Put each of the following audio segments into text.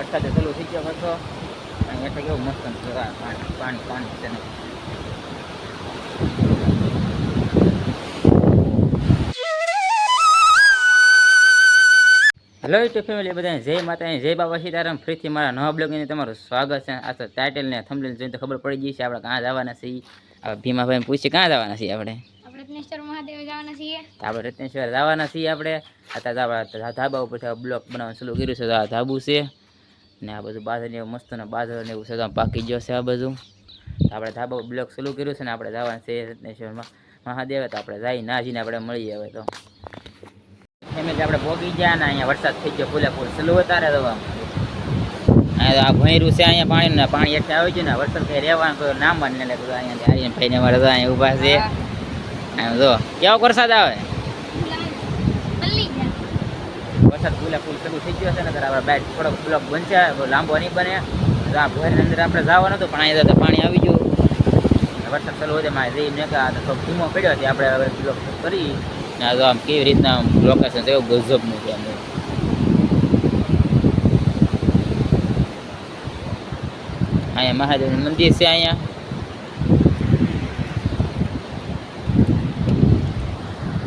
વરસાદ ચાલુ થઈ ગયો હતો અને એટલે કેવું મસ્ત પાણી પાણી પાણી છે હેલો યુટ્યુબ ફેમિલી બધાને જય માતા જય બાબા સીતારામ. ફરીથી મારા નવા બ્લોગની તમારું સ્વાગત છે. આ તો ટાઇટલ ને થંબનેલ જોઈને તો ખબર પડી ગઈ છે આપણે ક્યાં જવાના છીએ? ભીમાભાઈ પૂછીએ ક્યાં જવાના છીએ આપણે? આપણે રત્નેશ્વર મહાદેવ જવાના છીએ. આપણે રત્નેશ્વર જવાના છીએ આપણે. અત્યારે ધાબા ઉપર બ્લોક બનાવવાનું શરૂ કર્યું છે આ ધાબુ છે. ને આ બધું બાજર ને મસ્ત ને બાજર ને એવું છે પાકી ગયો છે આ બધું. તો આપણે ધાબા બ્લોક શરૂ કર્યું છે ને આપણે જવાનું છે રત્નેશ્વરમાં મહાદેવ તો આપણે જઈ ના જઈને આપણે મળીએ હવે તો. એમ જ આપણે ભોગી ગયા ને અહીંયા વરસાદ થઈ ગયો ફૂલે ફૂલ. સલું વધારે તો. આ ભોંયરું છે અહીંયા પાણી ને પાણી એટલે આવી ગયું ને વરસાદ કઈ રહેવાનું કોઈ નામ બને એટલે અહીંયા આર્યન ભાઈને મારે અહીંયા ઊભા છે. આમ જો કેવો વરસાદ આવે પલ્લી ગયા વરસાદ ફૂલે ફૂલ શરૂ થઈ ગયો છે ને ત્યારે આપણે બાઇક થોડોક બ્લોક બનશે લાંબો નહીં બને. તો આ ભોયરની અંદર આપણે જવાનું હતું, પણ અહીંયા તો પાણી આવી ગયું. વરસાદ ચાલુ હોય મારે જઈ ને આ તો ધીમો પડ્યો છે, આપણે હવે બ્લોક કરી. આમ કેવી રીતના લોકેશન થયું ગજબનું છે આમ. અહીંયા મહાદેવનું મંદિર છે અહીંયા.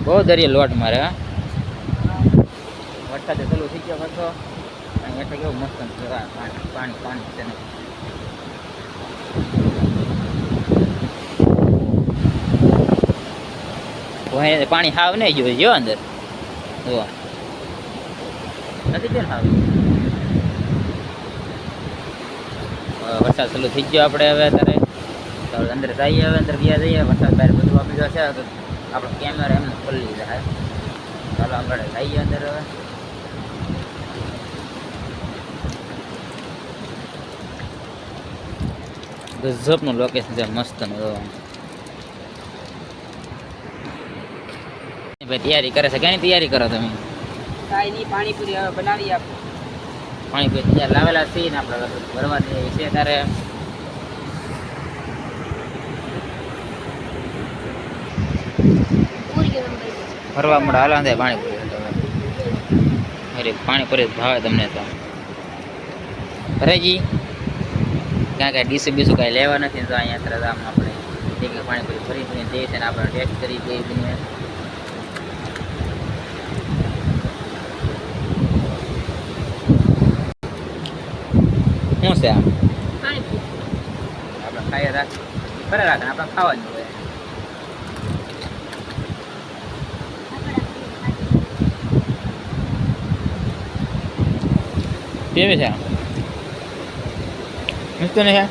બહુ દરિયો લોટ મારે, હા. વરસાદ ચાલુ થઈ ગયો હતો. અહીં એટલે કેવું મસ્ત પાણી પાણી પાણી છે ને. પાણી હાવ નહીં જોયું જો અંદર. જો. નથી જોયું હાવ? વરસાદ ચાલુ થઈ ગયો આપણે હવે અત્યારે. તો અંદર જઈએ હવે, અંદર ગયા જઈએ. વરસાદ બહાર બધું આપી ગયો છે. આપણો કેમેરા એમને ખોલી લીધા ચાલો આપણે જઈએ અંદર હવે. ગજબનું લોકેશન છે મસ્તનું ભાઈ તૈયારી કરે છે કેની તૈયારી કરો તમે કાંઈ નહીં પાણીપુરી હવે બનાવી આપ પાણી પી તૈયાર લાવેલા છીએ ને આપણે ભરવા દઈએ છે ત્યારે પૂરી લંબાઈ ફરવા મળે હાલા થાય પાણીપુરી અરે પાણીપુરી જ ભાવે તમને તો ભરેજી ક્યાં કાંઈ ડીશું બીસું કાંઈ લેવા નથી, તો અહીંયા તરત આમ આપણે એક પાણી પાણીપુરી ફરી ફરીને દઈએ છીએ આપણે ટેસ્ટ કરી દઈએ છીએ. શું છે આમ? આપણે ખાઈએ રાખ ફરે રાખે આપણે ખાવાનું હોય. કેવી છે મસ્ત ને નહીં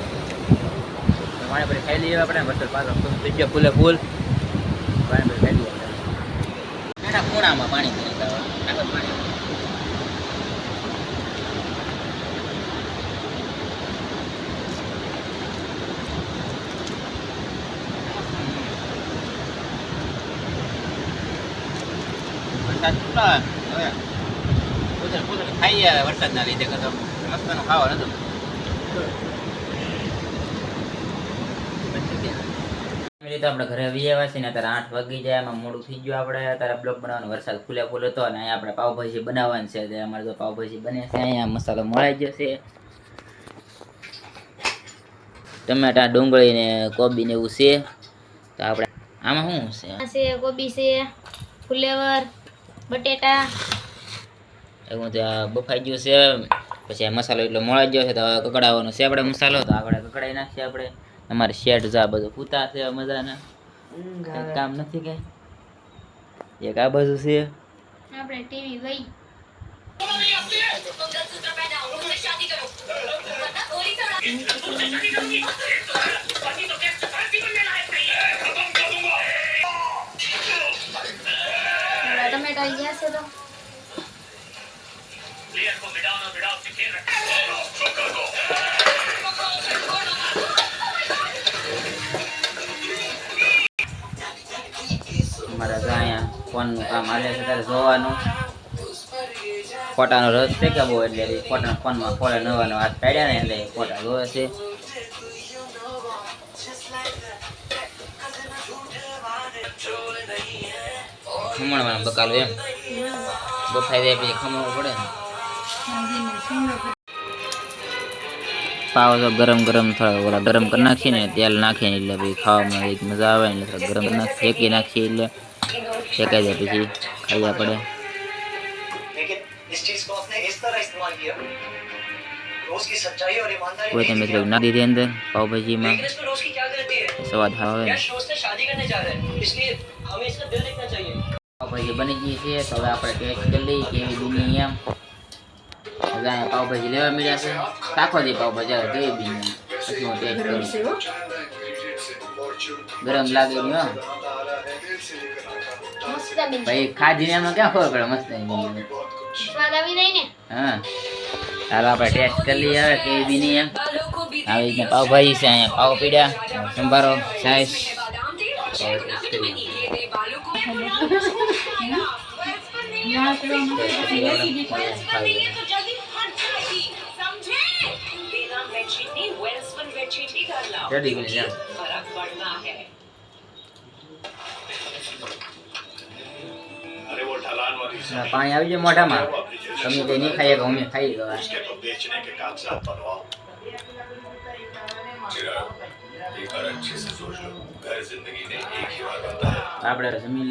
પાણી પર ખાઈ લઈએ આપણે, વરસાદ પાછો થઈ ગયો ફૂલે ફૂલ. પર ખાઈ લઈએ વરસાદ કુદરત ખાઈએ વરસાદના લીધે કદો મસ્તનું ખાવા નતું એવી તો આપણે ઘરે આવી આવ્યા છીએ ને અત્યારે આઠ વાગી જાય એમાં મોડું થઈ ગયું આપણે. અત્યારે બ્લોક બનાવવાનો વરસાદ ખુલે ફૂલ હતો અને અહીંયા આપણે પાવભાજી બનાવવાની છે. અમારે તો પાવભાજી બને છે અહીંયા મસાલો મળાઈ ગયો છે. ટમેટા ડુંગળી ને કોબી ને એવું છે. તો આપણે આમાં શું છે? કોબી છે ફુલેવર બટેટા. એવું ત્યાં બફાઈ ગયું છે. પછી મસાલો એટલો મળાઈ ગયો છે તો કકડાવવાનો છે આપણે મસાલો. તો આપણે કકડાઈ નાખીએ આપણે. અમારે શેડ જા બધું પૂતા છે મજાના કંઈ કામ નથી કઈ એક આ બાજુ છે આપણે ટીવી વઈ આપણા ટમેટા આવી ગયા છે તો અમારે અહીંયા ફોનનું કામ હાલે ત્યારે જોવાનું. ફોટાનો રસ છે કે બહુ, એટલે ફોટા ફોનમાં ફોટા નવા નવા હાથ કાઢ્યા ને એટલે ફોટા જોવે છે. ખમણવાનું બકાલું એમ. બફાઈ જાય પછી પડે ને. પાવ ગરમ ગરમ થોડા ઓલા ગરમ કરી નાખીએ ને તેલ નાખીને એટલે પછી ખાવામાં મજા આવે ગરમ નાખી શેકી નાખીએ એટલે શેકાઈ જાય પછી ખાઈ આપણે लेकिन इस चीज को आपने इस तरह इस्तेमाल किया रोज की सच्चाई और ईमानदारी કોઈ તમે થોડીક નાખી દીધી અંદર પાવભાજીમાં लेकिन इसमें रोज की क्या गलती है સ્વાદ આવે ને यश रोज से शादी करने जा रहे हैं इसलिए हमें इसका दिल देखना चाहिए પાવભાજી બની ગઈ છે તો હવે આપણે ટેસ્ટ કરી લઈએ કેવી બની એમ હવે અહીંયા પાવભાજી લેવા મળ્યા છે શાખો દે પાવભાજી હવે કેવી બની પછી હું ટેસ્ટ કરું ગરમ લાગે નહીં હો મસ્ત બની ભાઈ ખાધીને એમાં ક્યાં ખબર પડે મસ્ત બની સ્વાદ આવી રહી ને હા ચાલો આપણે ટેસ્ટ કરી લઈએ હવે કેવી બની એમ આવી રીતના પાવભાજી છે અહીંયા પાવ પીડ્યા સંભારો સાઈસ રેડી કરી જાવ પાણી આવી જાય મોઢામાં. તમે તે નહીં ખાઈએ કે અમે ખાઈ ગવા આપણે જમી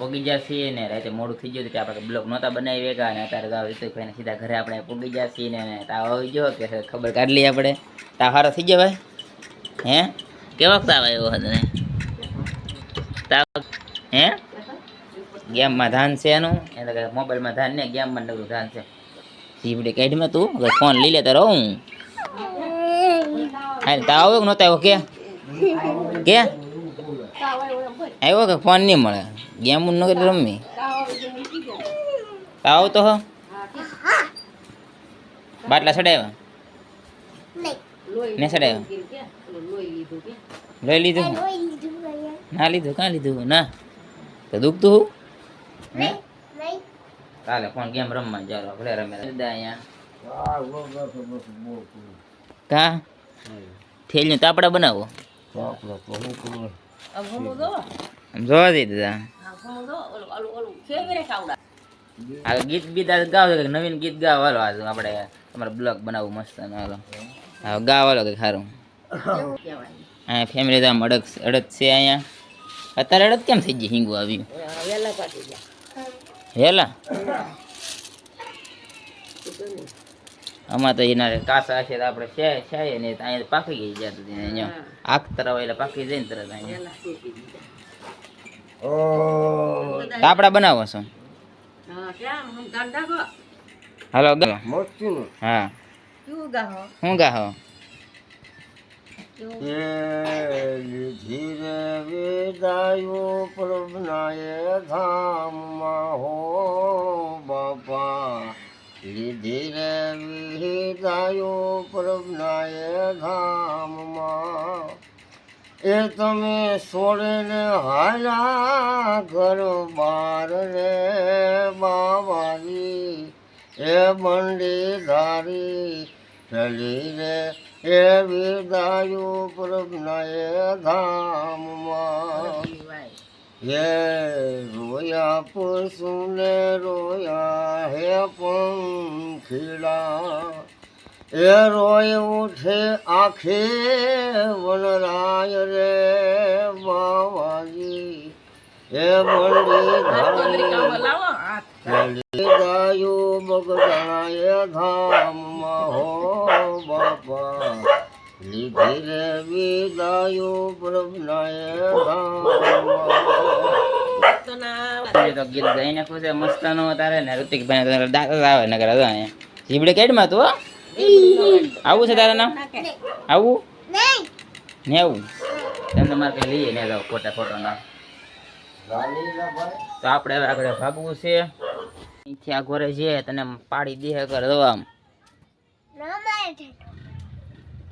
પગી ગયા છીએ ને રાતે મોડું થઈ ગયું કે આપણે બ્લોક નહોતા બનાવી ગયા અને અત્યારે સીધા ઘરે આપણે પગી ગયા છીએ ને તાવ આવી ગયો કે ખબર કાઢી લઈએ આપણે. તા સારો થઈ ગયો ભાઈ? હે? કેવો તાવ આવ્યો હતો ને તાવ હે? ગેમમાં ધાન છે એનું? એટલે કે મોબાઈલમાં ધાન ને ગેમમાં નવું ધાન છે. જીવડી કાઢીમાં તું ફોન લઈ લે તારો હું હા તા આવ્યો કે નહોતો આવ્યો? કે? કે? આવ્યો કે ફોન નહીં મળે? ગેમ ન કરી રમવી? તાવ તો હો. બાટલા સડાવ્યા? ને સડાવ્યા? લઈ લીધું ના લીધું કાં લીધું? ના. તો દુખતું હું? હે? કાલે ફોન ગેમ રમવા જાવ? આપણે રમે અહીંયા. કા? થેલીનું તાપડા બનાવો. જોવા દે દાદા. આ ગીત બીત આ ગાવ નવીન ગીત ગાવ. હાલો આજ આપણે તમારે બ્લોગ બનાવવું મસ્ત હાલો. હા ગાવ હાલો કંઈક સારું. અહીંયા ફેમિલી તો આમ અડગ અડદ છે અહીંયા. અત્યારે અડદ કેમ થઈ ગઈ હિંગુ આવ્યું? હેલા આમાં તો એના કાસા છે તો આપણે છે છે ને અહીંયા પાકી ગઈ જાય અહીંયા. આખ તરફ એટલે પાકી જાય ને તરત અહીંયા. તાપડા બનાવો છો? હાલો ગા હા. શું ગા હો ધીરે વેદાયો પ્રભનાય ધામમાં, હો બાપા. ધીરે વેદાયો પ્રભનાય ધામમાં. એ તમે છોડીને હાલા ઘર બાર રે બાબાજી એ બંડી ધારી ચલી રે એ વિદાયો પ્રભનાય ધામમાં. હે રોયા પશુને રોયા હે પંખીડા. એ રોય ઉઠે આખે વનરાય રે બાવાજી. એ બંડી ધારી જણાય ધામમાં હો બાપા લીધી રે વિદાયો પ્રભનાય ધામમાં તો ગીત તારે ને ઋતિકભાઈ ને આવે ને હતો અહીંયા જીબડે કેડમાં તું? આવું છે તારા નામ આવું ને આવું તમે મારે લઈએ ને ખોટા ખોટા નામ તો આપણે આગળ ભાગવું છે અહીંથી આ ઘરે છે તને પાડી દે કર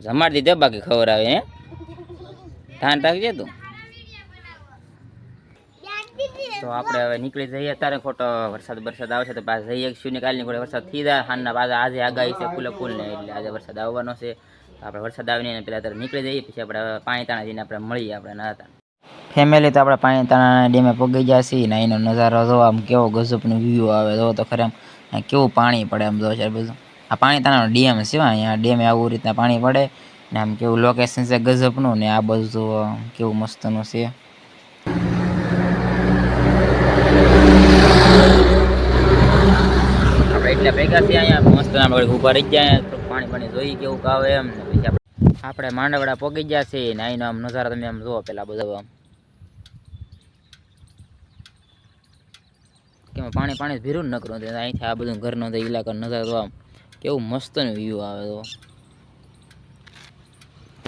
જમાડી દે બાકી ખબર આવે હે? ધ્યાન રાખજે તું. તો આપણે હવે નીકળી જઈએ અત્યારે ખોટો વરસાદ વરસાદ આવશે તો પાછા જઈએ શૂન્ય ને કાલની ખોટો વરસાદ થઈ જાય. હાલના પાછા આજે આગાહી છે ફૂલે ફૂલ ને એટલે આજે વરસાદ આવવાનો છે. આપણે વરસાદ આવીને પેલા અત્યારે નીકળી જઈએ પછી આપણે પાણી તાણા જઈને આપણે મળીએ આપણે નહાતા. ફેમિલી તો આપણે પાણી તાણા ડેમે પગી ગયા છીએ ને એનો નજારો જો આમ કેવો ગજબનો વ્યૂ આવે જો તો ખરે આમ કેવું પાણી પડે આમ જો છે બધું આ પાણી તાના ડેમ છે હો, અહીંયા ડેમે આવું રીતના પાણી પડે ને આમ કેવું લોકેશન છે ગજબનું ને આ બધું તો કેવું મસ્તનું છે. આપણે એટલે ભેગા છીએ અહીંયા મસ્ત આપણે ઊભા રહી ગયા તો પાણી પાણી જોઈ કેવું કાવે એમ. ને પછી આપણે આપણે માંડવડા પોગી ગયા છે ને અહીંનો આમ નજારો તમે આમ જુઓ પેલા બધો આમ. કે પાણી પાણી ભીરું ન કરું અહીંથી આ બધું ઘરનો તો ઇલાકાનો નજારો આમ કેવું મસ્તનું વ્યૂ આવે તો.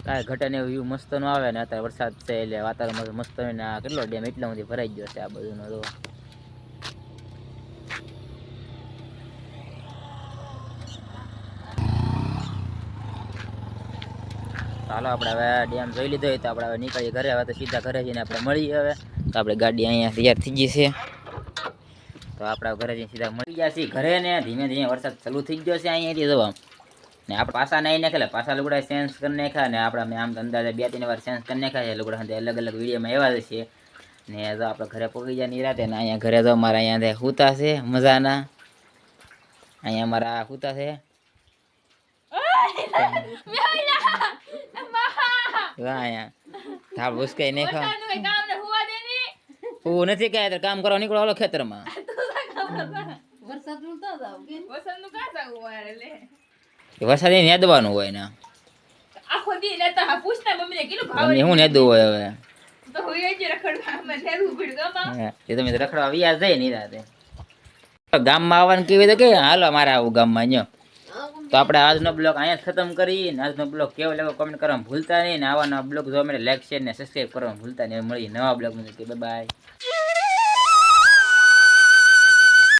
કાંઈ ઘટાને વ્યૂ મસ્તનું આવે ને અત્યારે વરસાદ છે એટલે વાતાવરણ મસ્ત ને આ કેટલો ડેમ એટલા સુધી ભરાઈ ગયો છે આ બધું તો. ચાલો આપણે હવે ડેમ જોઈ લીધો હોય તો આપણે હવે નીકળીએ ઘરે, હવે તો સીધા ઘરે જઈને આપણે મળીએ હવે. તો આપણે ગાડી અહીંયા તૈયાર થઈ ગઈ છે. તો આપણા ઘરે જઈને સીધા મળી ગયા છીએ. ઘરે ને ધીમે ધીમે વરસાદ ચાલુ થઈ ગયો છે અહીંયાથી જવા. ને આપણે પાછા નહીં નાખેલા પાછા લુગડા ચેન્જ કરી નાખ્યા ને આપણે મેં આમ અંદાજે બે ત્રણ વાર ચેન્જ કરી નાખ્યા છે. લુગડા અલગ અલગ વિડીયોમાં એવા છે ને તો આપણે ઘરે પગી જાય નિરાતે ને અહીંયા ઘરે તો મારા અહીંયા હુતા છે મજાના. અહીંયા મારા હુતા છે. અહીંયા થાળ ભૂસકાઈ નાખ્યો. હું નથી કહે તો કામ કરવા નીકળો એ વરસાદ એને નેદવાનું હોય ને આખો દી લેતા હા પૂછતા મમ્મીને કેટલું ભાવ અને શું નેદવું હોય હવે? તો હોય જ રખડવા માં લેવું પડ્યું ગામમાં. એ તમે તો રખડવા વિયા જાય ની રાતે. ગામમાં આવવાનું કેવી તો કે હાલો મારા આવું ગામમાં ન્યો. તો આપણે આજનો બ્લોગ અહીંયા ખતમ કરી ને આજનો બ્લોગ કેવો લાગ્યો કમેન્ટ કરવાનું ભૂલતા નહીં ને આવા નવા બ્લોગ જોવા માટે લાઈક શેર ને સબસ્ક્રાઈબ કરવાનું ભૂલતા નહીં. મળી મળીએ નવા બ્લોગ બાય બાય